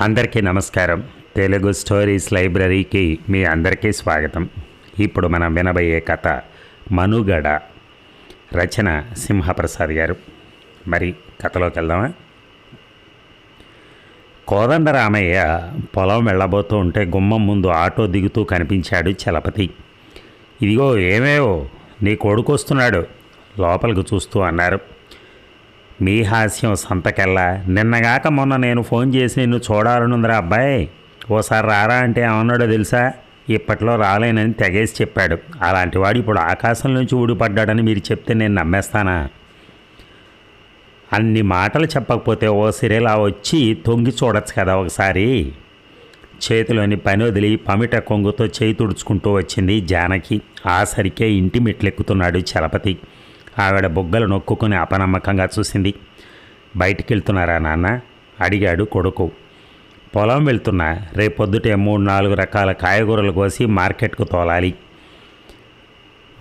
అందరికీ నమస్కారం. తెలుగు స్టోరీస్ లైబ్రరీకి మీ అందరికీ స్వాగతం. ఇప్పుడు మనం వినబోయే కథ మనుగడ. రచన సింహప్రసాద్ గారు. మరి కథలోకి వెళ్దామా? కోదండరామయ్య పొలం వెళ్ళబోతూ ఉంటే గుమ్మం ముందు ఆటో దిగుతూ కనిపించాడు చలపతి. ఇదిగో ఏమేవో నీ కొడుకు వస్తున్నాడు. లోపలికి చూస్తూ అన్నారు. మీ హాస్యం సంతకెల్లా. నిన్నగాక మొన్న నేను ఫోన్ చేసి నిన్ను చూడాలనుందిరా అబ్బాయి. ఓసారి రారా అంటే ఏమన్నాడో తెలుసా? ఇప్పట్లో రాలేనని తెగేసి చెప్పాడు. అలాంటి వాడు ఇప్పుడు ఆకాశం నుంచి ఊడిపడ్డాడని మీరు చెప్తే నేను నమ్మేస్తానా? అన్ని మాటలు చెప్పకపోతే ఓ సిరేలా వచ్చి తొంగి చూడొచ్చు కదా ఒకసారి. చేతిలోని పని వదిలి పమిట కొంగుతో చేయి తుడుచుకుంటూ వచ్చింది జానకి. ఆసరికే ఇంటి మెట్లెక్కుతున్నాడు చలపతి. ఆవిడ బుగ్గలు నొక్కుని అపనమ్మకంగా చూసింది. బయటికి వెళ్తున్నారా నాన్న? అడిగాడు కొడుకు. పొలం వెళ్తున్నా. రేపొద్దుటే మూడు నాలుగు రకాల కాయగూరలు కోసి మార్కెట్కు తోలాలి.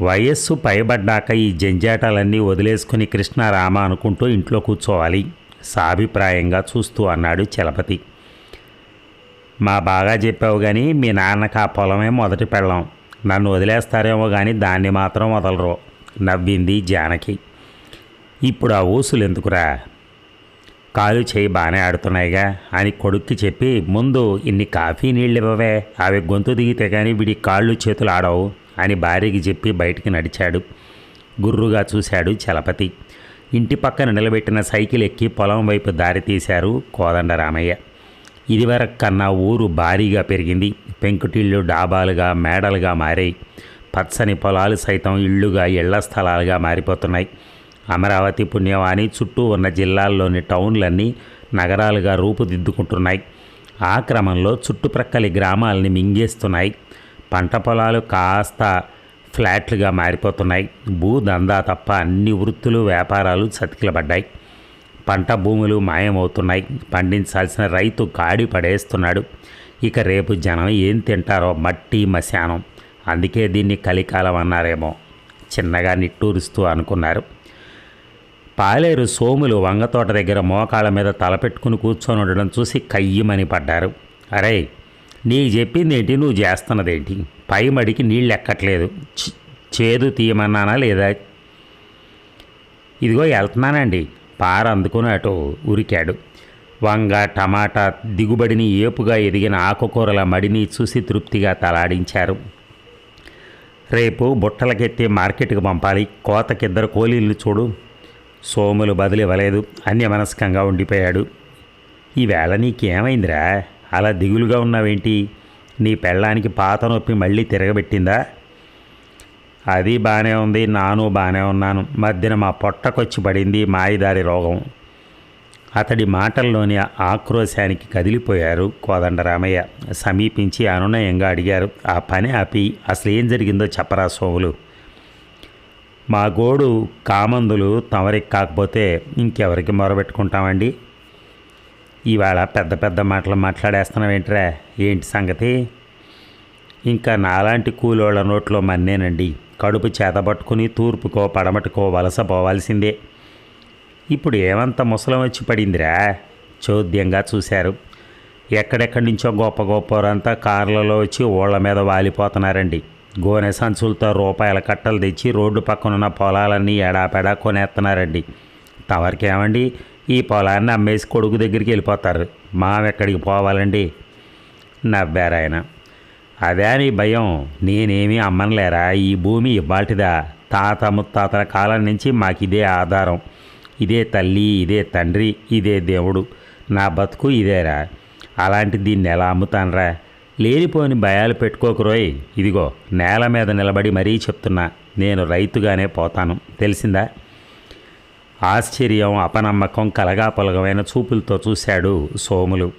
వయస్సు పైబడ్డాక ఈ జంజాటాలన్నీ వదిలేసుకుని కృష్ణారామ అనుకుంటూ ఇంట్లో కూర్చోవాలి. సాభిప్రాయంగా చూస్తూ అన్నాడు చలపతి. మా బాగా చెప్పావు కానీ మీ నాన్నకు ఆ పొలమే మొదటి పెళ్ళం. నన్ను వదిలేస్తారేమో కానీ దాన్ని మాత్రం వదలరు. నవ్వింది జానకి. ఇప్పుడు ఆ ఊసులు ఎందుకురా? కాలు చేయి బాగానే ఆడుతున్నాయిగా అని కొడుక్కి చెప్పి ముందు ఇన్ని కాఫీ నీళ్ళు ఇవ్వవే అవి గొంతు దిగితే కానీ వీడి కాళ్ళు చేతులు ఆడవు అని భార్యకి చెప్పి బయటికి నడిచాడు. గుర్రుగా చూశాడు చలపతి. ఇంటి పక్కన నిలబెట్టిన సైకిల్ ఎక్కి పొలం వైపు దారి తీశారు కోదండరామయ్య ఇదివరకు కన్నా ఊరు భారీగా పెరిగింది. పెంకుటిళ్ళు డాబాలుగా మేడలుగా మారాయి. పచ్చని పొలాలు సైతం ఇళ్ళుగా ఇళ్ళ స్థలాలుగా మారిపోతున్నాయి. అమరావతి పుణ్యవాణి చుట్టూ ఉన్న జిల్లాల్లోని టౌన్లన్నీ నగరాలుగా రూపుదిద్దుకుంటున్నాయి. ఆ క్రమంలో చుట్టుప్రక్కలి గ్రామాలని మింగేస్తున్నాయి. పంట పొలాలు కాస్త ఫ్లాట్లుగా మారిపోతున్నాయి. భూదందా తప్ప అన్ని వృత్తులు వ్యాపారాలు చతికిలబడ్డాయి. పంట భూములు మాయమవుతున్నాయి. పండించాల్సిన రైతు కాడి పడేస్తున్నాడు. ఇక రేపు జనం ఏం తింటారో మట్టి మశానం. అందుకే దీన్ని కలికాలం అన్నారేమో. చిన్నగా నిట్టూరుస్తూ అనుకున్నారు. పాలేరు సోములు వంగతోట దగ్గర మోకాళ్ళ మీద తలపెట్టుకుని కూర్చొని ఉండడం చూసి కయ్యమని పడ్డారు. అరే నీకు చెప్పింది ఏంటి నువ్వు చేస్తున్నదేంటి? పై మడికి నీళ్ళు ఎక్కట్లేదు చేదు తీయమన్నానా లేదా? ఇదిగో వెళ్తున్నానండి. పార అందుకుని అటు ఉరికాడు. వంగ టమాటా దిగుబడిని ఏపుగా ఎదిగిన ఆకుకూరల మడిని చూసి తృప్తిగా తలాడించారు. రేపు బుట్టలకెత్తి మార్కెట్కి పంపాలి. కోతకిద్దరు కూలీలు చూడు. సోములు బదులివ్వలేదు. అన్యమనస్కంగా ఉండిపోయాడు. ఈవేళ నీకేమైందిరా? అలా దిగులుగా ఉన్నావేంటి? నీ పెళ్ళానికి పాత నొప్పి మళ్ళీ తిరగబెట్టిందా? అది బాగానే ఉంది. నాను బాగానే ఉన్నాను. మధ్యన మా పొట్టకొచ్చి పడింది మాయిదారి రోగం. అతడి మాటల్లోని ఆక్రోశానికి కదిలిపోయారు కోదండరామయ్య. సమీపించి అనునయంగా అడిగారు ఆ పని ఆపి అసలు ఏం జరిగిందో చెప్పరా సోములు. మా గోడు కామందులు తమరికి కాకపోతే ఇంకెవరికి మొరబెట్టుకుంటామండి? ఇవాళ పెద్ద పెద్ద మాటలు మాట్లాడేస్తున్నావేంట్రా? ఏంటి సంగతి? ఇంకా నాలాంటి కూలోళ్ళ నోట్లో మన్నేనండి. కడుపు చేతబట్టుకుని తూర్పుకో పడమటికో వలస పోవాల్సిందే. ఇప్పుడు ఏమంత ముసలం వచ్చి పడిందిరా? చోద్యంగా చూశారు. ఎక్కడెక్కడి నుంచో గొప్ప గొప్పవారంతా కార్లలో వచ్చి ఓళ్ళ మీద వాలిపోతున్నారండి. గోనె సంచులతో రూపాయల కట్టలు తెచ్చి రోడ్డు పక్కనున్న పొలాలన్నీ ఎడాపెడా కొనేస్తున్నారండి. తవరికేమండి? ఈ పొలాన్ని అమ్మేసి కొడుకు దగ్గరికి వెళ్ళిపోతారు. మామెక్కడికి పోవాలండి? నవ్వారాయన. అదే నీ భయం. నేనేమీ అమ్మనలేరా? ఈ భూమి ఇవ్వాల్టిదా తాత ముత్తాతల కాలం నుంచి మాకు ఇదే ఆధారం. ఇదే తల్లి ఇదే తండ్రి ఇదే దేవుడు. నా బతుకు ఇదేరా. అలాంటి దీన్ని ఎలా అమ్ముతానరా? లేనిపోని భయాలు పెట్టుకోకురోయ్ ఇదిగో నేల మీద నిలబడి మరీ చెప్తున్నా. నేను రైతుగానే పోతాను. తెలిసిందా? ఆశ్చర్యం అపనమ్మకం కలగాపలగమైన చూపులతో చూశాడు సోములు.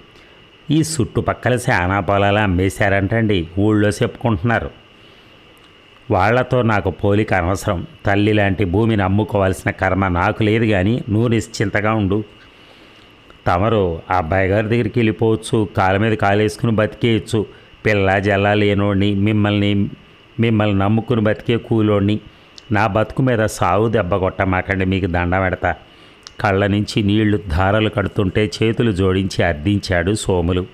ఈ చుట్టుపక్కల శానా పొలాలు అమ్మేశారంటండి. ఊళ్ళో చెప్పుకుంటున్నారు. వాళ్ళతో నాకు పోలిక అనవసరం. తల్లి లాంటి భూమిని అమ్ముకోవాల్సిన కర్మ నాకు లేదు కానీ నువ్వు నిశ్చింతగా ఉండు. తమరు ఆ అబ్బాయి గారి దగ్గరికి వెళ్ళిపోవచ్చు కాళ్ళ మీద కాలేసుకుని బతికేయచ్చు. పిల్ల జల్ల లేనోడిని మిమ్మల్ని మిమ్మల్ని నమ్ముకుని బతికే కూలోడిని. నా బతుకు మీద సాగు దెబ్బ కొట్టమాకండి మీకు దండం పెడతా. కళ్ళ నుంచి నీళ్ళు ధారలు కడుతుంటే చేతులు జోడించి అర్థించాడు సోములు.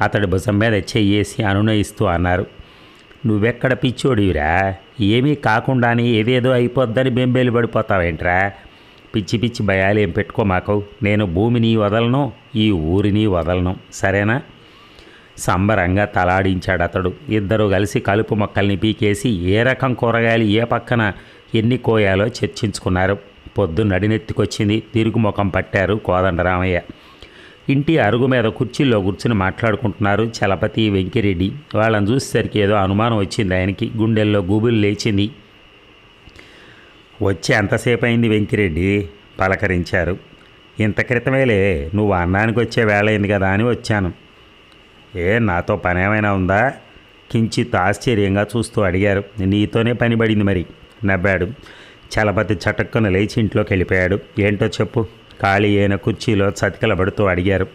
అతడి భుజం మీద చెయ్యేసి అనునయిస్తూ అన్నారు. నువ్వెక్కడ పిచ్చోడివిరా? ఏమీ కాకుండానే ఏదేదో అయిపోద్దని బెంబేలు పడిపోతావేంట్రా? పిచ్చి పిచ్చి భయాలు ఏం పెట్టుకో మాకు నేను భూమిని వదలను ఈ ఊరిని వదలను. సరేనా? సంబరంగా తలాడించాడు అతడు ఇద్దరు కలిసి కలుపు మొక్కల్ని పీకేసి ఏ రకం కూరగాయలు ఏ పక్కన ఎన్ని కోయాలో చర్చించుకున్నారు. పొద్దు నడినెత్తికొచ్చింది తిరుగు ముఖం పట్టారు కోదండరామయ్య. ఇంటి అరుగు మీద కుర్చీలో కూర్చుని మాట్లాడుకుంటున్నారు చలపతి వెంకిరెడ్డి. వాళ్ళని చూసేసరికి ఏదో అనుమానం వచ్చింది ఆయనకి. గుండెల్లో గూబులు లేచింది. వచ్చి ఎంతసేపు అయింది వెంకిరెడ్డి పలకరించారు. ఇంత క్రితమేలే నువ్వు అన్నానికి వచ్చే వేళ అయింది కదా అని వచ్చాను. ఏ నాతో పని ఏమైనా ఉందా? కించిత్ ఆశ్చర్యంగా చూస్తూ అడిగారు. నీతోనే పని పడింది మరి నవ్వాడు. చలపతి చటక్కున లేచి ఇంట్లోకి వెళ్ళిపోయాడు. ఏంటో చెప్పు. ఖాళీ అయిన కుర్చీలో చతికిలబడుతూ అడిగారు.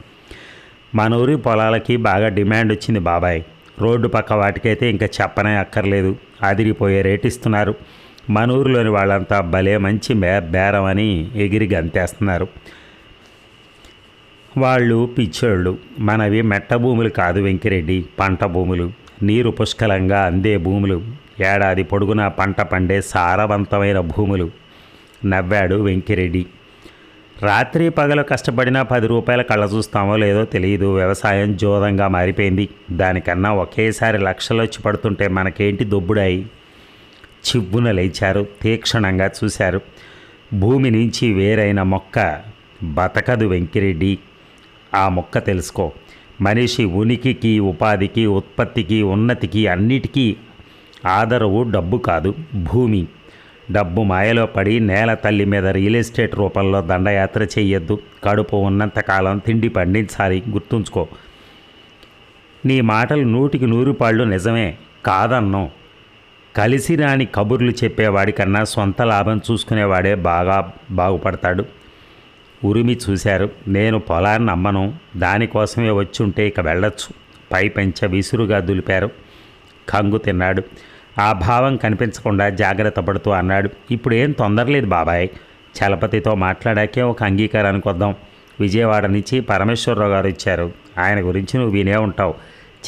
మన ఊరి పొలాలకి బాగా డిమాండ్ వచ్చింది బాబాయ్. రోడ్డు పక్క వాటికైతే ఇంకా చెప్పనే అక్కర్లేదు. అదిరిపోయే రేట్ ఇస్తున్నారు. మన ఊరిలోని వాళ్ళంతా భలే మంచి బే బేరం అని ఎగిరి గంతేస్తున్నారు. వాళ్ళు పిచ్చోళ్ళు. మనవి మెట్ట భూములు కాదు వెంకిరెడ్డి పంట భూములు. నీరు పుష్కలంగా అందే భూములు. ఏడాది పొడుగునా పంట పండే సారవంతమైన భూములు. నవ్వాడు వెంకిరెడ్డి. రాత్రి పగలు కష్టపడినా పది రూపాయల కళ్ళ చూస్తామో లేదో తెలియదు వ్యవసాయం జోదంగా మారిపోయింది. దానికన్నా ఒకేసారి లక్షలు వచ్చి పడుతుంటే మనకేంటి దొబ్బుడాయి? చివ్వున లేచారు. తీక్షణంగా చూశారు. భూమి నుంచి వేరైన మొక్క బతకదు వెంకిరెడ్డి. ఆ మొక్క తెలుసుకో. మనిషి ఉనికికి ఉపాధికి ఉత్పత్తికి ఉన్నతికి అన్నిటికీ ఆదరవు డబ్బు కాదు. భూమి డబ్బు మాయలో పడి నేల తల్లి మీద రియల్ ఎస్టేట్ రూపంలో దండయాత్ర చెయ్యొద్దు. కడుపు ఉన్నంతకాలం తిండి పండించాలి. గుర్తుంచుకో. నీ మాటలు నూటికి నూరు పాళ్ళు నిజమే కాదన్నం. కలిసి రాని కబుర్లు చెప్పేవాడి కన్నా సొంత లాభం చూసుకునేవాడే బాగా బాగుపడతాడు. ఉరిమి చూశారు. నేను పొలాన్ని అమ్మను దానికోసమే వచ్చి ఉంటే ఇక వెళ్ళొచ్చు. పై పెంచ విసురుగా దులిపారు. కంగు తిన్నాడు. ఆ భావం కనిపించకుండా జాగ్రత్త పడుతూ అన్నాడు. ఇప్పుడు ఏం తొందరలేదు బాబాయ్. చలపతితో మాట్లాడాకే ఒక అంగీకారానికి వద్దాం. విజయవాడ నుంచి పరమేశ్వరరావు గారు ఇచ్చారు ఆయన గురించి నువ్వు వినే ఉంటావు.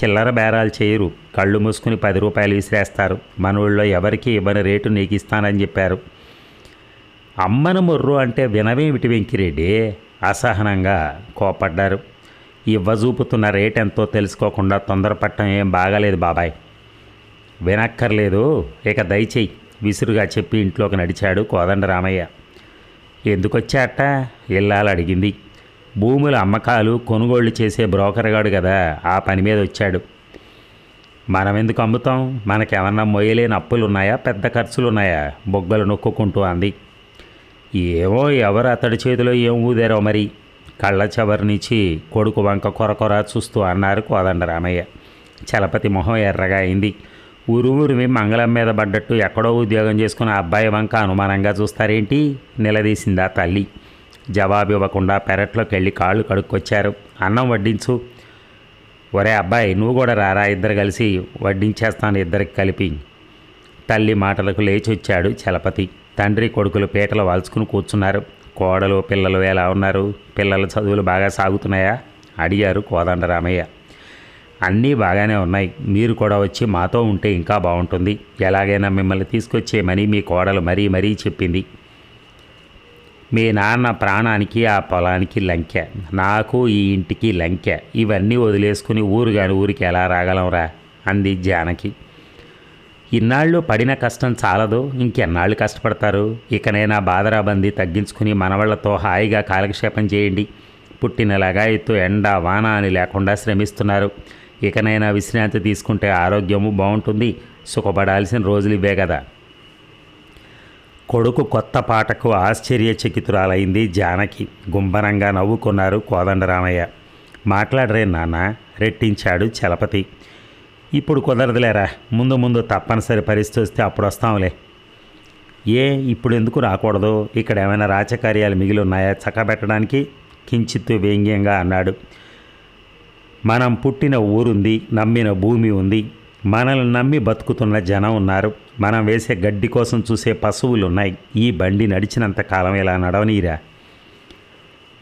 చిల్లర బేరాలు చేయరు. కళ్ళు మూసుకుని పది రూపాయలు విసిరేస్తారు. మన ఊళ్ళో ఎవరికి ఇవ్వని రేటు నీకు ఇస్తానని చెప్పారు. అమ్మను మొర్రు అంటే వినవేమిటి వెంకిరెడ్డి? అసహనంగా కోపడ్డారు ఇవ్వజూపుతున్న రేట్ ఎంతో తెలుసుకోకుండా తొందరపడటం ఏం బాగాలేదు బాబాయ్. వినక్కర్లేదు. ఇక దయచేయి విసురుగా చెప్పి ఇంట్లోకి నడిచాడు కోదండరామయ్య ఎందుకొచ్చాట ఇల్లాలు అడిగింది భూముల అమ్మకాలు కొనుగోళ్ళు చేసే బ్రోకర్గాడు కదా ఆ పని మీద వచ్చాడు. మనం ఎందుకు అమ్ముతాం? మనకేమన్నా మొయ్యలేని అప్పులు ఉన్నాయా పెద్ద ఖర్చులు ఉన్నాయా బొగ్గలు నొక్కుకుంటూ అంది. ఏమో ఎవరు అతడి చేతిలో ఏం ఊదారో మరి? కళ్ళ నుంచి కొడుకు వంక కొరకొర చూస్తూ అన్నారు కోదండరామయ్య చలపతి మొహం ఎర్రగా అయింది. ఊరు మంగళం మీద పడ్డట్టు ఎక్కడో ఉద్యోగం చేసుకున్న అబ్బాయి వంక అనుమానంగా చూస్తారేంటి? నిలదీసిందా తల్లి. జవాబు ఇవ్వకుండా పెరట్లోకి వెళ్ళి కాళ్ళు కడుక్కొచ్చారు. అన్నం వడ్డించు. ఒరే అబ్బాయి నువ్వు కూడా రారా? ఇద్దరు కలిసి వడ్డించేస్తాను ఇద్దరికి కలిపి. తల్లి మాటలకు లేచి వచ్చాడు చలపతి. తండ్రి కొడుకులు పీటలు వాల్చుకుని కూర్చున్నారు. కోడలు పిల్లలు ఎలా ఉన్నారు? పిల్లల చదువులు బాగా సాగుతున్నాయా? అడిగారు కోదండరామయ్య. అన్నీ బాగానే ఉన్నాయి. మీరు కూడా వచ్చి మాతో ఉంటే ఇంకా బాగుంటుంది. ఎలాగైనా మిమ్మల్ని తీసుకొచ్చేయమని మీ కోడలు మరీ మరీ చెప్పింది. మీ నాన్న ప్రాణానికి ఆ పొలానికి లంకె. నాకు ఈ ఇంటికి లంకె. ఇవన్నీ వదిలేసుకుని ఊరు కాని ఊరికి ఎలా రాగలంరా అంది జానకి. ఇన్నాళ్ళు పడిన కష్టం చాలదు. ఇంకెన్నాళ్ళు కష్టపడతారు? ఇకనైనా బాదరాబందీ తగ్గించుకుని మనవాళ్ళతో హాయిగా కాలక్షేపం చేయండి. పుట్టిన లగాయత్తు ఎండ వాన అని లేకుండా శ్రమిస్తున్నారు. ఇకనైనా విశ్రాంతి తీసుకుంటే ఆరోగ్యము బాగుంటుంది. సుఖపడాల్సిన రోజులు ఇవే కదా. కొడుకు కొత్త పాటకు ఆశ్చర్యచకితురాలైంది జానకి. గుంభనంగా నవ్వుకున్నారు కోదండరామయ్య. మాట్లాడరే నాన్న రెట్టించాడు చలపతి. ఇప్పుడు కుదరదులేరా ముందు ముందు తప్పనిసరి పరిస్థితి వస్తే అప్పుడు వస్తాంలే ఏ ఇప్పుడు ఎందుకు రాకూడదు? ఇక్కడ ఏమైనా రాచకార్యాలు మిగిలి ఉన్నాయా చక్కబెట్టడానికి? కించిత్తు వ్యంగ్యంగా అన్నాడు. మనం పుట్టిన ఊరుంది నమ్మిన భూమి ఉంది. మనల్ని నమ్మి బతుకుతున్న జనం ఉన్నారు. మనం వేసే గడ్డి కోసం చూసే పశువులు ఉన్నాయి. ఈ బండి నడిచినంత కాలం ఇలా నడవనీరా?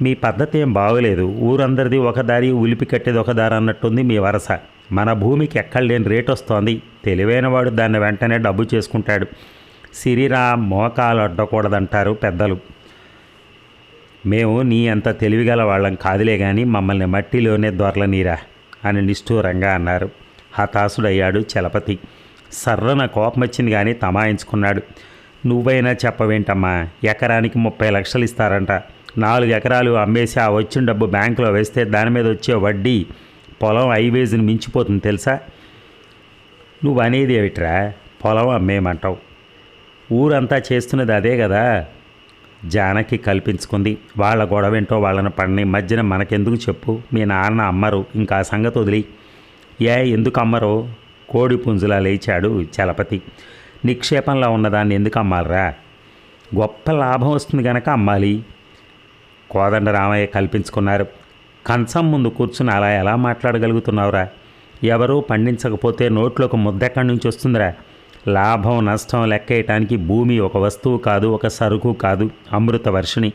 మీ పద్ధతి ఏం బాగోలేదు. ఊరందరిది ఒక దారి ఉలిపి కట్టేది ఒక దారి అన్నట్టుంది మీ వరస. మన భూమికి ఎక్కడ లేని రేట్ వస్తోంది. తెలివైనవాడు దాన్ని వెంటనే డబ్బు చేసుకుంటాడు. సిరిరా మోకాలు అడ్డకూడదంటారు పెద్దలు. మేము నీ అంత తెలివిగల వాళ్ళం కాదులే కానీ మమ్మల్ని మట్టిలోనే దొరలనీరా అని నిష్ఠూరంగా అన్నారు. హతాశుడయ్యాడు చలపతి. సర్రన కోపం వచ్చింది కానీ తమాయించుకున్నాడు. నువ్వైనా చెప్పవేంటమ్మా? ఎకరానికి ముప్పై లక్షలు ఇస్తారంట. నాలుగు ఎకరాలు అమ్మేసి ఆ వచ్చిన డబ్బు బ్యాంకులో వేస్తే దాని మీద వచ్చే వడ్డీ పొలం ఐవేజ్ని మించిపోతుంది తెలుసా? నువ్వు అనేది ఏమిట్రా పొలం అమ్మేయమంటావు. ఊరంతా చేస్తున్నది అదే కదా? జానకి కల్పించుకుంది. వాళ్ళ గొడవేంటో వాళ్ళని పడని మధ్యన మనకెందుకు చెప్పు? మీ నాన్న అమ్మరు. ఇంకా సంగతి వదిలి ఏ ఎందుకు అమ్మరో కోడి పుంజులా లేచాడు చలపతి. నిక్షేపంలో ఉన్నదాన్ని ఎందుకు అమ్మాలరా గొప్ప లాభం వస్తుంది కనుక అమ్మాలి. కోదండ రామయ్య కల్పించుకున్నారు. కంచం ముందు కూర్చుని అలా ఎలా మాట్లాడగలుగుతున్నావురా? ఎవరూ పండించకపోతే నోట్లోకి ముద్దెక్కడి నుంచి వస్తుందిరా? లాభం నష్టం లెక్కేయటానికి భూమి ఒక వస్తువు కాదు ఒక సరుకు కాదు అమృత వర్షిణి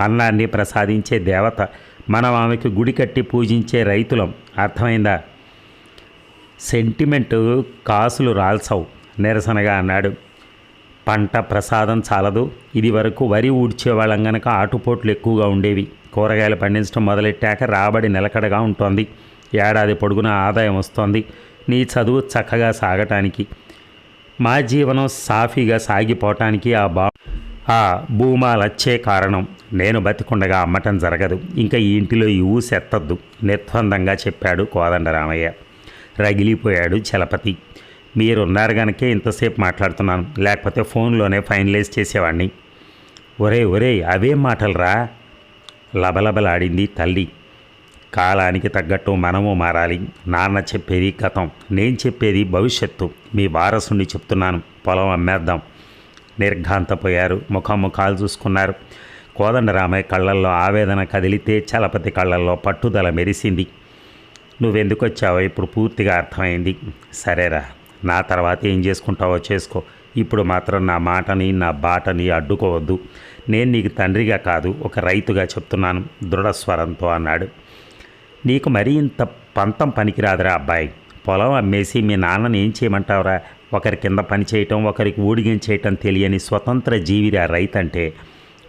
అన్నాన్ని ప్రసాదించే దేవత మనం ఆమెకు గుడి కట్టి పూజించే రైతులం. అర్థమైందా? సెంటిమెంట్ కాసులు రాల్సవు నిరసనగా అన్నాడు. పంట ప్రసాదం చాలదు ఇది వరకు వరి ఊడ్చేవాళ్ళం గనక ఆటుపోట్లు ఎక్కువగా ఉండేవి. కూరగాయలు పండించడం మొదలెట్టాక రాబడి నిలకడగా ఉంటుంది. ఏడాది పొడుగున ఆదాయం వస్తోంది. నీ చదువు చక్కగా సాగటానికి. మా జీవనం సాఫీగా సాగిపోవటానికి ఆ బా ఆ భూమాలచ్చే కారణం. నేను బతికుండగా అమ్మటం జరగదు. ఇంకా ఈ ఇంటిలో ఈ ఊసెత్తద్దు నిర్ద్వందంగా చెప్పాడు కోదండరామయ్య. రగిలిపోయాడు చలపతి. మీరున్నారు గనకే ఇంతసేపు మాట్లాడుతున్నాను. లేకపోతే ఫోన్లోనే ఫైనలైజ్ చేసేవాడిని ఒరే ఒరే అవేం మాటలరా? లబలబలాడింది తల్లి. కాలానికి తగ్గట్టు మనము మారాలి. నాన్న చెప్పేది గతం నేను చెప్పేది భవిష్యత్తు. మీ వారసుని చెప్తున్నాను. పొలం అమ్మేద్దాం. నిర్ఘాంతపోయారు. ముఖాముఖాలు చూసుకున్నారు. కోదండరామయ్య కళ్ళల్లో ఆవేదన కదిలితే చలపతి కళ్ళల్లో పట్టుదల మెరిసింది. నువ్వెందుకు వచ్చావో ఇప్పుడు పూర్తిగా అర్థమైంది. సరేరా నా తర్వాత ఏం చేసుకుంటావో చేసుకో. ఇప్పుడు మాత్రం నా మాటని నా బాటని అడ్డుకోవద్దు. నేను నీకు తండ్రిగా కాదు ఒక రైతుగా చెప్తున్నాను. దృఢస్వరంతో అన్నాడు. నీకు మరీ ఇంత పంతం పనికిరాదురా అబ్బాయి. పొలం అమ్మేసి మీ నాన్నని ఏం చేయమంటావురా? ఒకరి కింద పని చేయటం ఒకరికి ఊడిగించేయటం తెలియని స్వతంత్ర జీవిరా రైతు అంటే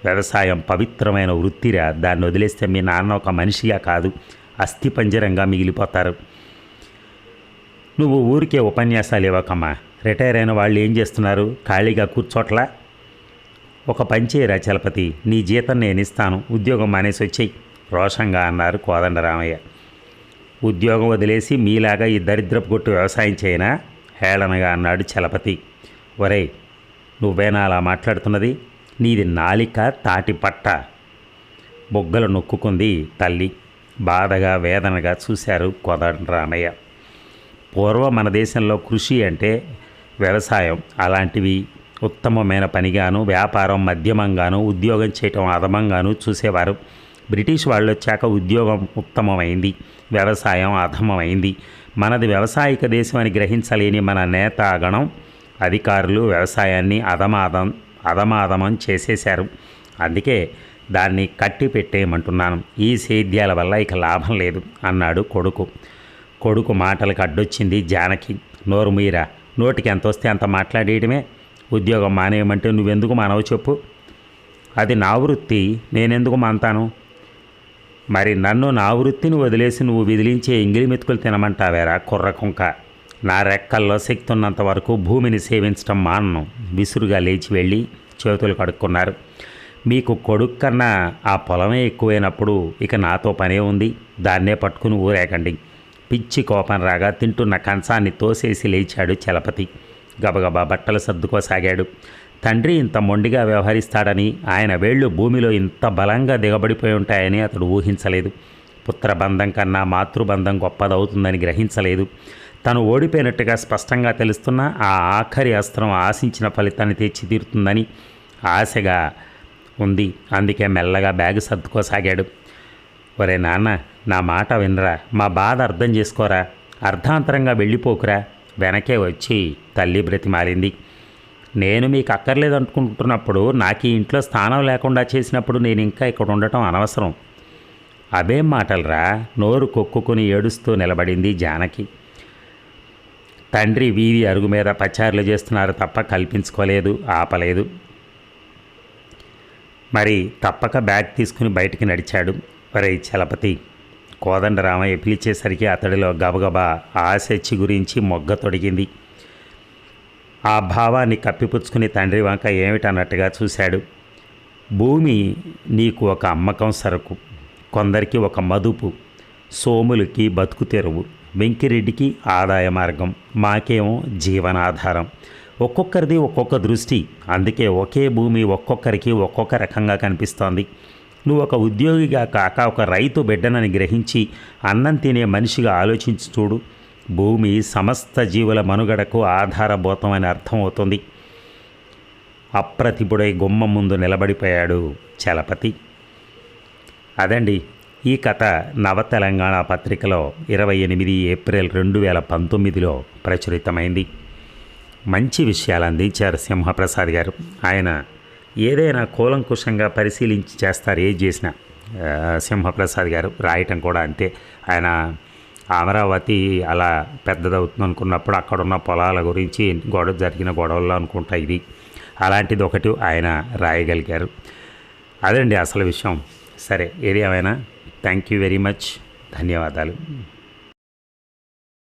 వ్యవసాయం పవిత్రమైన వృత్తిరా. దాన్ని వదిలేస్తే మీ నాన్న ఒక మనిషిగా కాదు. అస్థిపంజరంగా మిగిలిపోతారు. నువ్వు ఊరికే ఉపన్యాసాలు ఇవ్వకమ్మా. రిటైర్ అయిన వాళ్ళు ఏం చేస్తున్నారు? ఖాళీగా కూర్చోట్లా? ఒక పని చేయరా చలపతి? నీ జీతం నేను ఇస్తాను. ఉద్యోగం మానేసి వచ్చేయి. రోషంగా అన్నారు కోదండరామయ్య. ఉద్యోగం వదిలేసి మీలాగా ఈ దరిద్రపు కొట్టు వ్యవసాయం చేయనా? హేళనగా అన్నాడు చలపతి. ఒరేయ్ నువ్వేనా అలా మాట్లాడుతున్నది? నీది నాలిక తాటి పట్ట. బొగ్గలు నొక్కుకుంది తల్లి. బాధగా వేదనగా చూశారు కోదండరామయ్య. పూర్వం మన దేశంలో కృషి అంటే వ్యవసాయం. అలాంటివి ఉత్తమమైన పనిగాను వ్యాపారం మధ్యమంగాను ఉద్యోగం చేయటం అదమంగాను చూసేవారు. బ్రిటిష్ వాళ్ళు వచ్చాక ఉద్యోగం ఉత్తమమైంది వ్యవసాయం అధమమైంది మనది వ్యవసాయక దేశం అని గ్రహించలేని మన నేతాగణం అధికారులు వ్యవసాయాన్ని అధమాదం అధమాధమం చేసేశారు. అందుకే దాన్ని కట్టి పెట్టేయమంటున్నాను ఈ సేద్యాల వల్ల ఇక లాభం లేదు అన్నాడు కొడుకు. కొడుకు మాటలకు అడ్డొచ్చింది జానకి. నోరు మీరా నోటికి ఎంత వస్తే అంత మాట్లాడేయడమే ఉద్యోగం మానేయమంటే నువ్వెందుకు మానవు చెప్పు. అది నా వృత్తి నేనెందుకు మాంతాను మరి నన్ను నా వృత్తిని వదిలేసి నువ్వు విదిలించే ఎంగిలి మెతుకులు తినమంటావేరా కుర్ర కుంక? నా రెక్కల్లో శక్తి ఉన్నంత వరకు భూమిని సేవించడం మానను. విసురుగా లేచి వెళ్ళి చేతులు కడుక్కున్నారు. మీకు కొడుకు కన్నా ఆ పొలమే ఎక్కువైనప్పుడు ఇక నాతో పనే ఉంది. దాన్నే పట్టుకుని ఊరేకండి పిచ్చి కోపం రాగా తింటున్న కంచాన్ని తోసేసి లేచాడు చలపతి. గబగబా బట్టలు సర్దుకోసాగాడు. తండ్రి ఇంత మొండిగా వ్యవహరిస్తాడని ఆయన వేళ్ళు భూమిలో ఇంత బలంగా దిగబడిపోయి ఉంటాయని అతడు ఊహించలేదు. పుత్రబంధం కన్నా మాతృబంధం గొప్పదవుతుందని గ్రహించలేదు. తను ఓడిపోయినట్టుగా స్పష్టంగా తెలుస్తున్న ఆ ఆఖరి అస్త్రం ఆశించిన ఫలితాన్ని తెచ్చి తీరుతుందని ఆశగా ఉంది. అందుకే మెల్లగా బ్యాగ్ సర్దుకోసాగాడు. ఒరే నాన్న నా మాట వినరా? మా బాధ అర్థం చేసుకోరా? అర్ధాంతరంగా వెళ్ళిపోకురా? వెనకే వచ్చి తల్లి బ్రతిమాలింది. నేను మీకు అక్కర్లేదు అనుకుంటున్నప్పుడు నాకు ఈ ఇంట్లో స్థానం లేకుండా చేసినప్పుడు నేను ఇంకా ఇక్కడ ఉండటం అనవసరం. అవేం మాటలరా? నోరు కొక్కుకుని ఏడుస్తూ నిలబడింది జానకి. తండ్రి వీధి అరుగు మీద పచారులు చేస్తున్నారు తప్ప కల్పించుకోలేదు ఆపలేదు. మరి తప్పక బ్యాగ్ తీసుకుని బయటికి నడిచాడు. ఒరే చలపతి కోదండరామయ్య పిలిచేసరికి అతడిలో గబగబా ఆశచ్చి గురించి మొగ్గ తొడిగింది. ఆ భావాన్ని కప్పిపుచ్చుకుని తండ్రి వంక ఏమిటన్నట్టుగా చూశాడు. భూమి నీకు ఒక అమ్మకం సరుకు కొందరికి ఒక మదుపు సోములకి బతుకు తెరువు వెంకిరెడ్డికి ఆదాయ మార్గం మాకేమో జీవనాధారం. ఒక్కొక్కరిది ఒక్కొక్క దృష్టి అందుకే ఒకే భూమి ఒక్కొక్కరికి ఒక్కొక్క రకంగా కనిపిస్తోంది. నువ్వు ఒక ఉద్యోగిగా కాక ఒక రైతు బిడ్డనని గ్రహించి అన్నం తినే మనిషిగా ఆలోచించి చూడు. భూమి సమస్త జీవుల మనుగడకు ఆధారభూతమని అర్థమవుతుంది. అప్రతిపుడై గుమ్మ ముందు నిలబడిపోయాడు చలపతి. అదండి ఈ కథ నవ తెలంగాణ పత్రికలో ఇరవై ఎనిమిది ఏప్రిల్ రెండు వేల పంతొమ్మిదిలో ప్రచురితమైంది. మంచి విషయాలు అందించారు సింహప్రసాద్ గారు. ఆయన ఏదైనా కూలంకుషంగా పరిశీలించి చేస్తారు ఏది చేసినా. సింహప్రసాద్ గారు రాయటం కూడా అంతే. ఆయన అమరావతి అలా పెద్దదవుతుంది అనుకున్నప్పుడు అక్కడ ఉన్న పొలాల గురించి గొడవ జరిగిన గొడవల్లో అనుకుంటా ఇది. అలాంటిది ఒకటి ఆయన రాయగలిగారు. అదండి అసలు విషయం. సరే ఏది ఏమైనా? థ్యాంక్ యూ వెరీ మచ్ ధన్యవాదాలు.